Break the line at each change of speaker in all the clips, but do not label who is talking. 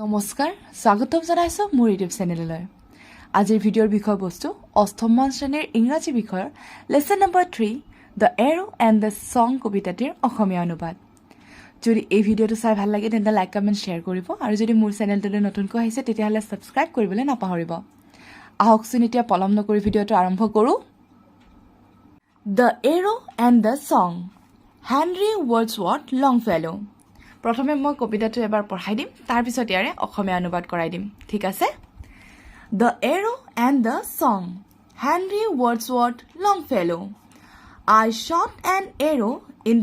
নমস্কাৰ, স্বাগতম জনাইছোঁ মোৰ ইউটিউব চেনেললৈ। আজিৰ ভিডিঅ'ৰ বিষয়বস্তু, অষ্টমমান শ্ৰেণীৰ ইংৰাজী বিষয়ৰ lesson number three, the arrow' and the song কবিতাটিৰ অসমীয়া অনুবাদ। যদি এই ভিডিঅ'টো চাই ভালো লাগে, তেন্তে লাইক, কমেণ্ট, শ্বেয়াৰ কৰিব আৰু যদি মোৰ চেনেলটোলৈ নতুনকৈ আহিছে, তেতিয়াহ'লে ছাবস্ক্ৰাইব কৰিবলৈ নাপাহৰিব। আহকচোন এতিয়া পলম নকৰি ভিডিঅ'টো আৰম্ভ কৰোঁ। The arrow' and the song, Henry Wadsworth Longfellow. প্ৰথমে মই কবিতাটো এবাৰ পঢ়াই দিম তাৰপিছত ইয়াৰে অসমীয়া অনুবাদ কৰাই দিম ঠিক আছে the arrow' and the song Henry Wadsworth Longfellow I shot an arrow'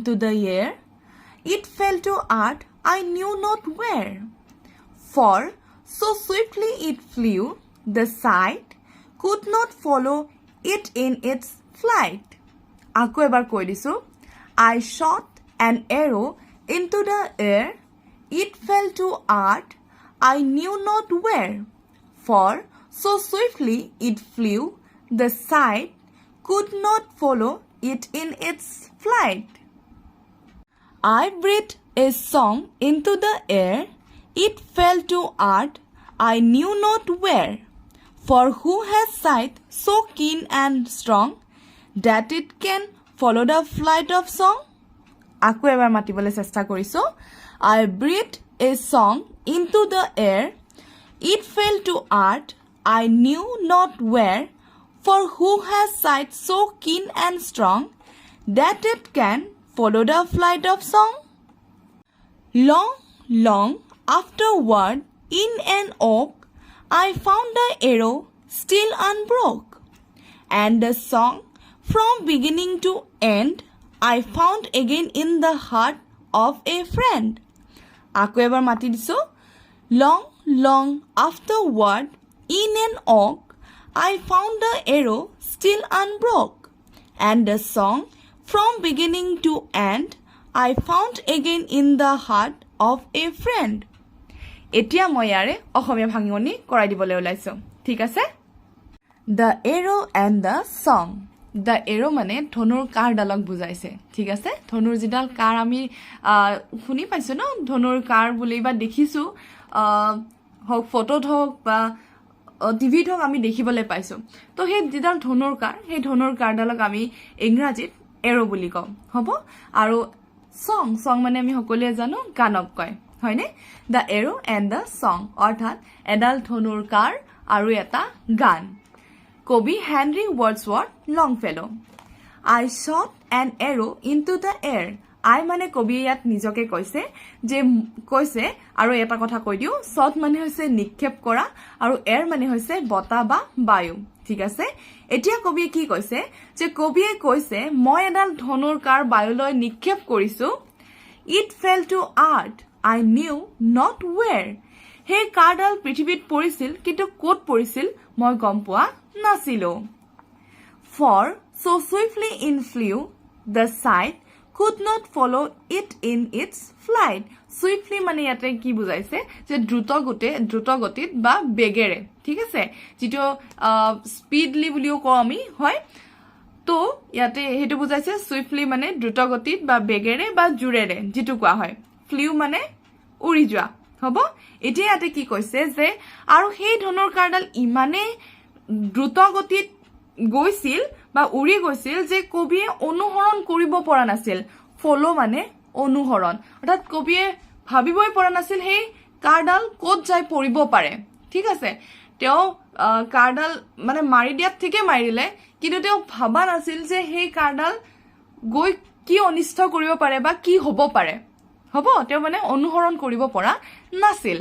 into the air it fell to earth I knew not where For so swiftly it flew, the sight could not follow it in its flight. আকৌ এবাৰ কৈ দিছোঁ I shot an arrow into the air, it fell to earth, I knew not where. For so swiftly it flew, the sight could not follow it in its flight. I breathed a song into the air, it fell to earth, I knew not where. For who has sight so keen and strong that it can follow the flight of song? আকৌ এবাৰ মাতিবলৈ চেষ্টা কৰিছোঁ I breathed a song into the air, it fell to earth, I knew not where. For who has sight so keen and strong that it can follow the flight of song? Long, long afterward, in an oak, I found the arrow still unbroke, and the song from beginning to end I found again in the heart of a friend. আকৌ এবাৰ মাতি দিছোঁ long long afterward in an oak I found the arrow' still unbroke and the song from beginning to end I found again in the heart of a friend এতিয়া মই ইয়াৰে অসমীয়া ভাঙনি কৰাই দিবলৈ ওলাইছোঁ ঠিক আছে the arrow' and the ছং the এৰ' মানে ধনুৰ কাঁড়ডালক বুজাইছে। ঠিক আছে? ধনুৰ যিডাল কাঁড় আমি শুনি পাইছোঁ ন? ধনুৰ কাঁড় বুলি বা দেখিছোঁ। হওক ফটোত হওক বা টিভিত হওক আমি দেখিবলৈ পাইছোঁ। তো সেই যিডাল ধনুৰ কাঁড় সেই ধনুৰ কাঁড়ডালক আমি ইংৰাজীত এৰ' বুলি কওঁ। হ'ব? আৰু ছং ছং মানে আমি সকলোৱে জানো গানক কয়। হয়নে? দ্য এৰ' এণ্ড দ্য ছং অৰ্থাৎ এডাল ধনুৰ কাঁড় আৰু এটা গান। কবি Henry Wadsworth Longfellow. I shot an arrow' into the air I মানে কবিয়ে ইয়াত নিজকে কৈছে যে, কৈছে আৰু এটা কথা কৈ দিওঁ শ্বট মানে হৈছে নিক্ষেপ কৰা আৰু এয়াৰ মানে হৈছে বতাহ বা বায়ু। ঠিক আছে? এতিয়া কবিয়ে কি কৈছে? যে কবিয়ে কৈছে, মই এডাল ধনুৰ কাৰ বায়ুলৈ নিক্ষেপ কৰিছোঁ। It fell to earth I knew not where সেই কাৰডাল পৃথিৱীত পৰিছিল, কিন্তু ক'ত পৰিছিল মই গম পোৱা নাছিলো। For so' swiftly in flew the sight could not follow' it in its flight swiftly মানে ইয়াতে কি বুজাইছে? যে দ্ৰুত গতে, দ্ৰুত বা বেগেৰে, ঠিক আছে? যিটো স্পীডলি বুলিও কওঁ আমি, হয়? তো ইয়াতে সেইটো বুজাইছে চুইফলি মানে দ্ৰুত গতিত বা বেগেৰে বা জোৰেৰে, যিটো কোৱা হয়। ফ্লিউ মানে উৰি যোৱা। হ'ব? এতিয়া ইয়াতে কি কৈছে যে, আৰু সেই ধনুৰ কাঁড়ডাল ইমানেই দ্ৰুত গতিত গৈছিল বা উৰি গৈছিল যে কবিয়ে অনুসৰণ কৰিব পৰা নাছিল। ফ'ল' মানে অনুসৰণ। অৰ্থাৎ কবিয়ে ভাবিবই পৰা নাছিল সেই কাঁড়ডাল ক'ত যাই পৰিব পাৰে। ঠিক আছে? তেওঁ কাঁড়ডাল মানে মাৰি দিয়াত ঠিকে মাৰি কিন্তু তেওঁ ভবা নাছিল যে সেই কাঁড়ডাল গৈ কি অনিষ্ট কৰিব পাৰে বা কি হ'ব পাৰে। হ'ব, তেওঁ মানে অনুসৰণ কৰিব পৰা নাছিল।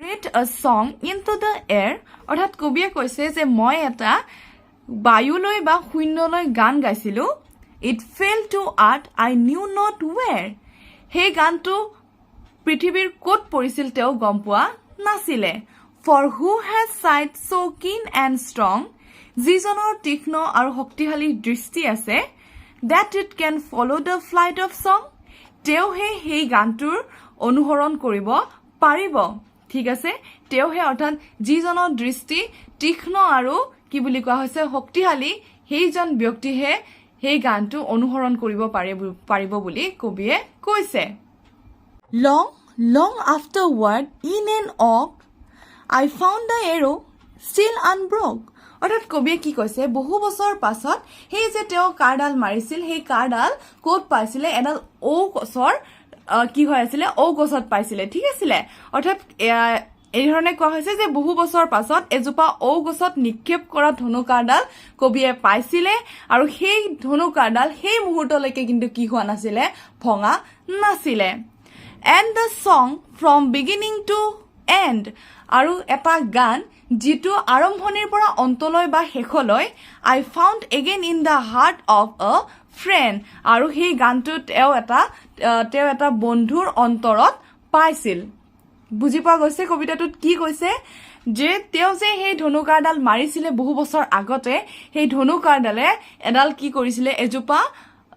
Breathed a song into the air অৰ্থাৎ কবিয়ে কৈছে যে মই এটা বায়ুলৈ বা শূন্যলৈ গান গাইছিলোঁ। It fell to earth I knew not where সেই গানটো পৃথিৱীৰ ক'ত পৰিছিল তেওঁ গম পোৱা নাছিলে। For who has sight so' keen and strong যিজনৰ তীক্ষ্ণ আৰু শক্তিশালী দৃষ্টি আছে that it can follow' the flight of song তেওঁহে সেই গানটোৰ অনুসৰণ কৰিব পাৰিব। ঠিক আছে? তেওঁহে অৰ্থাৎ যিজনৰ দৃষ্টি তীক্ষ্ণ আৰু কি বুলি কোৱা হৈছে শক্তিশালী সেইজন ব্যক্তিহে সেই গানটো অনুসৰণ কৰিব পাৰে পাৰিব বুলি কবিয়ে কৈছে। Long long afterward, in an oak, I found the arrow still unbroke. অৰ্থাৎ কবিয়ে কি কৈছে বহু বছৰ পাছত সেই যে তেওঁ কাঁড়ডাল মাৰিছিল সেই কাঁড়ডাল ক'ত পাইছিলে এডাল ঔ গছৰ কি হৈ আছিলে ঔ গছত পাইছিলে ঠিক আছিলে? অৰ্থাৎ এয়া, এই ধৰণে কোৱা হৈছে যে বহু বছৰ পাছত এজোপা ঔ গছত নিক্ষেপ কৰা ধনু কাঁড়ডাল কবিয়ে পাইছিলে আৰু সেই ধনু কাঁড়ডাল সেই মুহূৰ্তলৈকে কিন্তু কি হোৱা নাছিলে? ভঙা নাছিলে। And the song from beginning to end আৰু এটা গান যিটো আৰম্ভণিৰ পৰা অন্তলৈ বা শেষলৈ I found again in the heart of a friend আৰু সেই গানটো তেওঁ এটা তেওঁ এটা বন্ধুৰ অন্তৰত পাইছিল। বুজি পোৱা গৈছে কবিতাটোত কি কৈছে? যে তেওঁ যে সেই ধনুকাঁড়ডাল মাৰিছিলে বহু বছৰ আগতে, সেই ধনুকাঁড়ডালে এডাল কি কৰিছিলে? এজোপা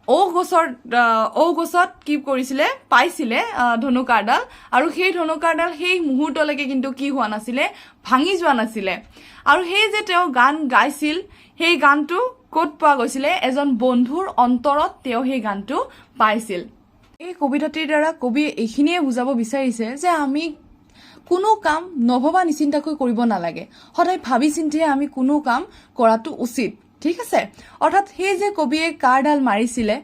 ঔ গছৰ আহ, গছত কি কৰিছিলে পাইছিলে ধনুকাঁড়ডাল আৰু সেই ধনুকাঁড়ডাল সেই মুহূৰ্তলৈকে কিন্তু কি হোৱা নাছিলে ভাঙি যোৱা নাছিলে। আৰু সেই যে তেওঁ গান গাইছিল সেই গানটো ক'ত পোৱা গৈছিলে এজন বন্ধুৰ অন্তৰত তেওঁ সেই গানটো পাইছিল। এই কবিতাটিৰ দ্বাৰা কবিয়ে এইখিনিয়ে বুজাব বিচাৰিছে যে আমি কোনো কাম নভবা নিচিন্তাকৈ কৰিব নালাগে। সদায় ভাবি চিন্তিয়ে আমি কোনো কাম কৰাটো উচিত। ঠিক আছে? অৰ্থাৎ সেই যে কবিয়ে কাঁড়ডাল মাৰিছিলে,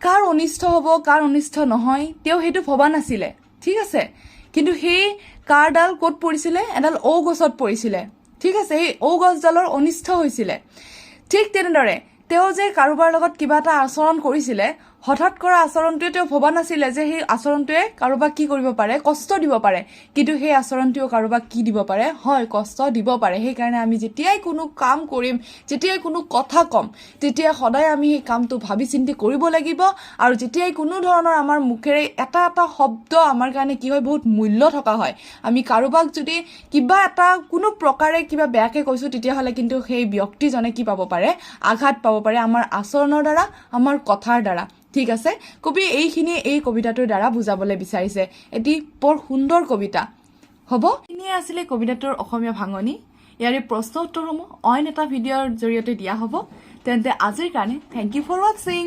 কাৰ অনিষ্ট হ'ব, কাৰ অনিষ্ট নহয়, তেওঁ সেইটো ভবা নাছিলে। ঠিক আছে? কিন্তু সেই কাঁড়ডাল ক'ত পৰিছিলে? এডাল ঔ গছত পৰিছিলে। ঠিক আছে? সেই ঔ গছডালৰ অনিষ্ট হৈছিলে। ঠিক তেনেদৰে, তেওঁ যে কাৰোবাৰ লগত কিবা এটা আচৰণ কৰিছিলে হঠাৎ কৰা আচৰণটোৱে তেওঁ ভবা নাছিলে যে সেই আচৰণটোৱে কাৰোবাক কি কৰিব পাৰে কষ্ট দিব পাৰে। কিন্তু সেই আচৰণটোৱেও কাৰোবাক কি দিব পাৰে? হয় কষ্ট দিব পাৰে। সেইকাৰণে আমি যেতিয়াই কোনো কাম কৰিম যেতিয়াই কোনো কথা ক'ম তেতিয়া সদায় আমি সেই কামটো ভাবি চিন্তি কৰিব লাগিব। আৰু যেতিয়াই কোনো ধৰণৰ আমাৰ মুখেৰে এটা এটা শব্দ আমাৰ কাৰণে কি হয় বহুত মূল্য থকা হয়। আমি কাৰোবাক যদি কিবা এটা কোনো প্ৰকাৰে কিবা বেয়াকৈ কৈছোঁ তেতিয়াহ'লে কিন্তু সেই ব্যক্তিজনে কি পাব পাৰে? আঘাত পাব পাৰে আমাৰ আচৰণৰ দ্বাৰা আমাৰ কথাৰ দ্বাৰা। ঠিক আছে? কবি এইখিনি এই কবিতাটোৰ দ্বাৰা বুজাবলৈ বিচাৰিছে। এটি বৰ সুন্দৰ কবিতা। হ'ব? এইখিনিয়ে আছিলে কবিতাটোৰ অসমীয়া ভাঙনি। ইয়াৰে প্ৰশ্ন উত্তৰসমূহ অইন এটা ভিডিঅ'ৰ জৰিয়তে দিয়া হ'ব। তেন্তে আজিৰ কাৰণে থেংক ইউ ফৰ ৱাচিং